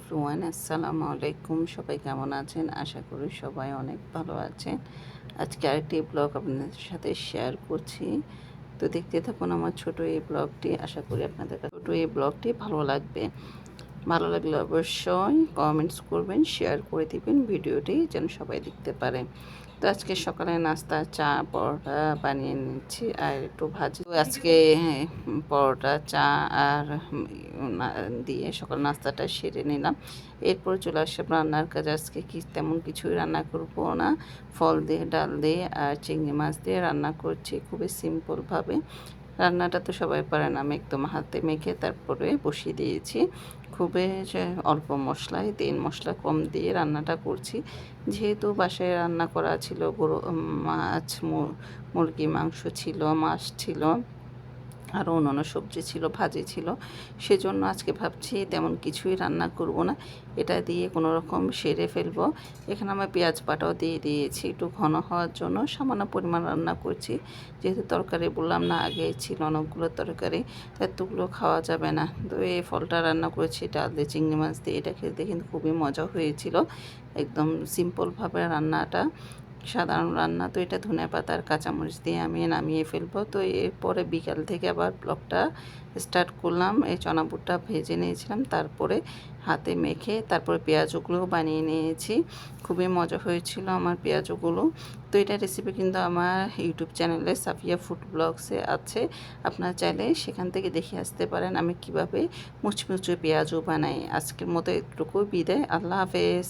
Everyone আসসালামু আলাইকুম। সবাই কেমন আছেন? আশা করি সবাই অনেক ভালো আছেন। আজকে আরেকটি ব্লগ আপনাদের সাথে শেয়ার করছি। তো দেখতে থাকুন আমার ছোট এই ব্লগটি আশা করি আপনাদের ছোট এই ব্লগটি ভালো লাগবে। ভালো লাগলে অবশ্যই কমেন্টস করবেন শেয়ার করে দিবেন ভিডিওটি যেন সবাই দেখতে পারে। তো আজকে সকালে নাস্তা চা পরোটা বানিয়ে নিচ্ছি আর একটু ভাজি। আজকে হ্যাঁ, পরোটা চা আর দিয়ে সকাল নাস্তাটা সেরে নিলাম। এরপর চলে আসলাম রান্নার কাজ। আজকে কি তেমন কিছুই রান্না করব না। ফল দিয়ে ডাল দিয়ে আর চিংড়ি মাছ দিয়ে রান্না করছি খুবই সিম্পলভাবে রান্নাটা তো সবাই পারে না। আমি একদম হাতে মেখে তারপরে বসিয়ে দিয়েছি। খুবই অল্প মশলায়, তিন মশলা কম দিয়ে রান্নাটা করছি। যেহেতু বাসায় রান্না করা ছিল, গরু মাছ মুরগি, মাংস ছিল, মাছ ছিল। আরও অন্যান্য সবজি ছিল, ভাজি ছিল, সেজন্য আজকে ভাবছি তেমন কিছুই রান্না করব না। এটা দিয়ে কোনো রকম সেরে ফেলব। এখানে আমার পেঁয়াজ বাটাও দিয়ে দিয়েছি, একটু ঘন হওয়ার জন্য সামান্য পরিমাণ রান্না করছি। যেহেতু তরকারি বললাম না, আগে ছিল অনেকগুলো তরকারি, এতগুলো খাওয়া যাবে না। তো এই ফলটা রান্না করেছি, ডাল দিয়ে, চিংড়ি মাছ দিয়ে, এটা খেতে কিন্তু খুবই মজা হয়েছিল। একদম সিম্পলভাবে রান্নাটা। সাধারণ রান্না, তো এটা ধনে পাতা আর কাঁচামরিচ দিয়ে আমি নামিয়ে ফেলব। তো এরপরে বিকাল থেকে আবার ব্লগটা স্টার্ট করলাম। এই চনা বুটটা ভেজে নিয়েছিলাম, তারপরে হাতে মেখে তারপরে পেঁয়াজগুলোও বানিয়ে নিয়েছি। খুবই মজা হয়েছিল আমার পেঁয়াজগুলো। তো এটা রেসিপি কিন্তু আমার ইউটিউব চ্যানেলে সাফিয়া ফুড ব্লগসে আছে। আপনারা চাইলে সেখান থেকে দেখে আসতে পারেন আমি কীভাবে মুচমুচে পেঁয়াজও বানাই। আজকের মতো এটুকু বিদায়, আল্লাহ হাফেজ।